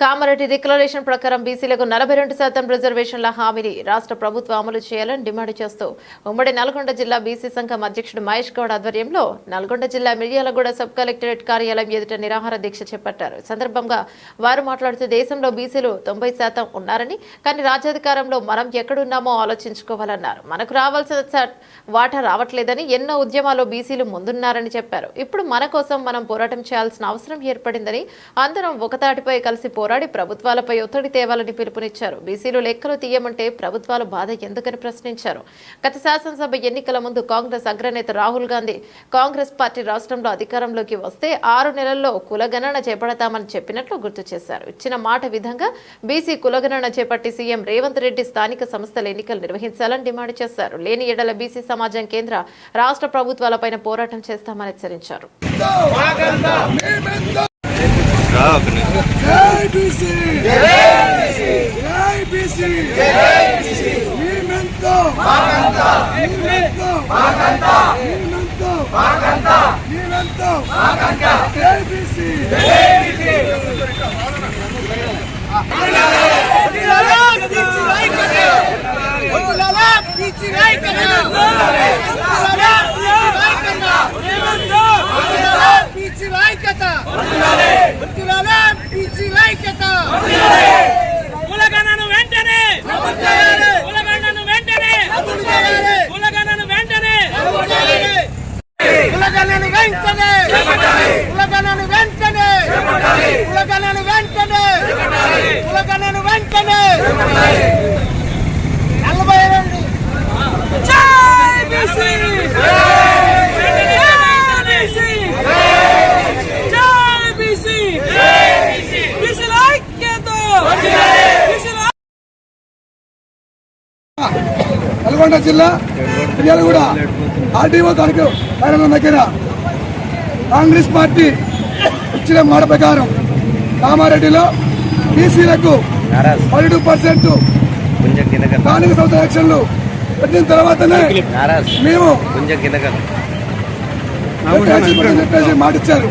Kamareddy declaration ప్రకారం బీసీలకు నలభై రెండు శాతం రిజర్వేషన్ల హామీని రాష్ట్ర ప్రభుత్వం అమలు చేయాలని డిమాండ్ చేస్తూ ఉమ్మడి నల్గొండ జిల్లా బీసీ సంఘం అధ్యక్షుడు మహేష్ గౌడ్ ఆధ్వర్యంలో నల్గొండ జిల్లా మిర్యాలగూడ సబ్ కలెక్టరేట్ కార్యాలయం ఎదుట నిరాహార దీక్ష చేపట్టారు. సందర్భంగా వారు మాట్లాడుతూ దేశంలో బీసీలు తొంభై శాతం ఉన్నారని కానీ రాజ్యాధికారంలో మనం ఎక్కడున్నామో ఆలోచించుకోవాలన్నారు. మనకు రావాల్సిన వాటా రావట్లేదని ఎన్నో ఉద్యమాల్లో బీసీలు ముందున్నారని చెప్పారు. ఇప్పుడు మన కోసం మనం పోరాటం చేయాల్సిన అవసరం ఏర్పడిందని అందరం ఒకతాటిపై కలిసి పోరాడి ప్రభుత్వాలపై ఒత్తిడి తేవాలని పిలుపునిచ్చారు. బీసీలు లెక్కలు తీయమంటే ప్రభుత్వాలు బాధ ఎందుకని ప్రశ్నించారు. గత శాసనసభ ఎన్నికల ముందు కాంగ్రెస్ అగ్రనేత రాహుల్ గాంధీ కాంగ్రెస్ పార్టీ రాష్ట్రంలో అధికారంలోకి వస్తే ఆరు నెలల్లో కులగణన చేపడతామని చెప్పినట్లు గుర్తు చేశారు. ఇచ్చిన మాట విధంగా బీసీ కులగణన చేపట్టి సీఎం రేవంత్ రెడ్డి స్థానిక సంస్థల ఎన్నికలు నిర్వహించాలని డిమాండ్ చేశారు. లేని ఎడల బీసీ సమాజం కేంద్ర రాష్ట్ర ప్రభుత్వాలపైన పోరాటం చేస్తామని హెచ్చరించారు. జైబీసీ జైబీసీ మేమెంతో మేమెంతో మేమెంతో మేమెంతో జైబీసీ కులగణను వెంటనే కులగణను వెంటనే కులగణను వెంటనే కులగణను వెంటనే కులగణను వెంటనే కులగణను వెంటనే కులగణను వెంటనే నలభై రెండు నల్గొండ జిల్లా మిర్యాలగూడ ఆర్డీఓ తనకు కార్యాలయం దగ్గర కాంగ్రెస్ పార్టీ ఇచ్చిన మాట ప్రకారం కామారెడ్డిలో బీసీలకు పన్నెండు పర్సెంట్ కొంచెం కిందకి స్థానిక సంస్థ ఎలక్షన్లు పెట్టిన తర్వాతనే మేము చెప్పేసి మాట ఇచ్చారు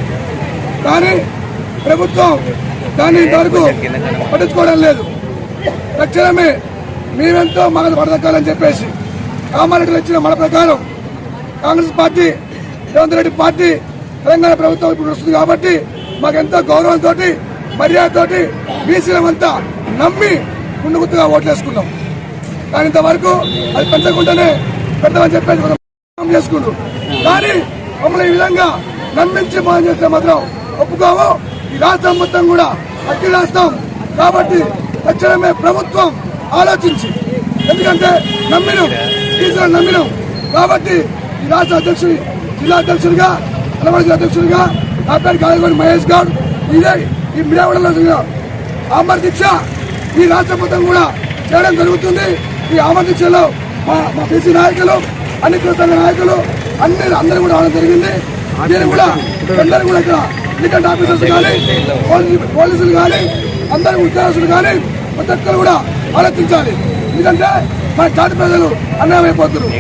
కానీ ప్రభుత్వం దాన్ని ఇంతవరకు పట్టించుకోవడం లేదు. తక్షణమే మేమెంతో మగ పడదక్కాలని చెప్పేసి కామారెడ్డిలో ఇచ్చిన మన ప్రకారం Congress party Revanth Reddy party Telangana ప్రభుత్వం ఇప్పుడు వస్తుంది కాబట్టి మాకెంతో గౌరవంతో మర్యాదతోటి బీసీలమంతా నమ్మి గుండు గుర్తుగా ఓట్లేసుకున్నాం కానీ ఇంతవరకు అది పెంచకుండానే పెడతామని చెప్పేసి మనం చేసుకుంటూ. కానీ మమ్మల్ని ఈ విధంగా నమ్మించి మనం చేస్తే మాత్రం ఒప్పుకోము. ఈ రాష్ట్రం మొత్తం కూడా అట్టి రాష్ట్రం కాబట్టి తక్షణమే ప్రభుత్వం ఆలోచించి. ఎందుకంటే నమ్మినం టీచర్ నమ్మినం. కాబట్టి ఈ రాష్ట్ర అధ్యక్షుడి జిల్లా అధ్యక్షుడిగా తెలంగాణ అధ్యక్షుడిగా నా పేరు కాయగూడి మహేష్ గౌడ్ ఇదే ఈ మిరావడంలో అమర దీక్ష ఈ రాష్ట్ర మొత్తం కూడా చేయడం జరుగుతుంది. ఈ అమర దీక్షలో మా మా బీసీ నాయకులు అన్ని కుల నాయకులు అన్ని అందరూ కూడా రావడం జరిగింది. దీన్ని కూడా అందరూ కూడా ఇక్కడ ఎన్నికల ఆఫీసర్స్ కానీ పోలీసులు కానీ అందరూ ఉద్యోగస్తులు కానీ ప్రతి ఒక్కరు కూడా ఆలోచించాలి. ఎందుకంటే మన జాతి ప్రజలు అన్నమైపోతున్నారు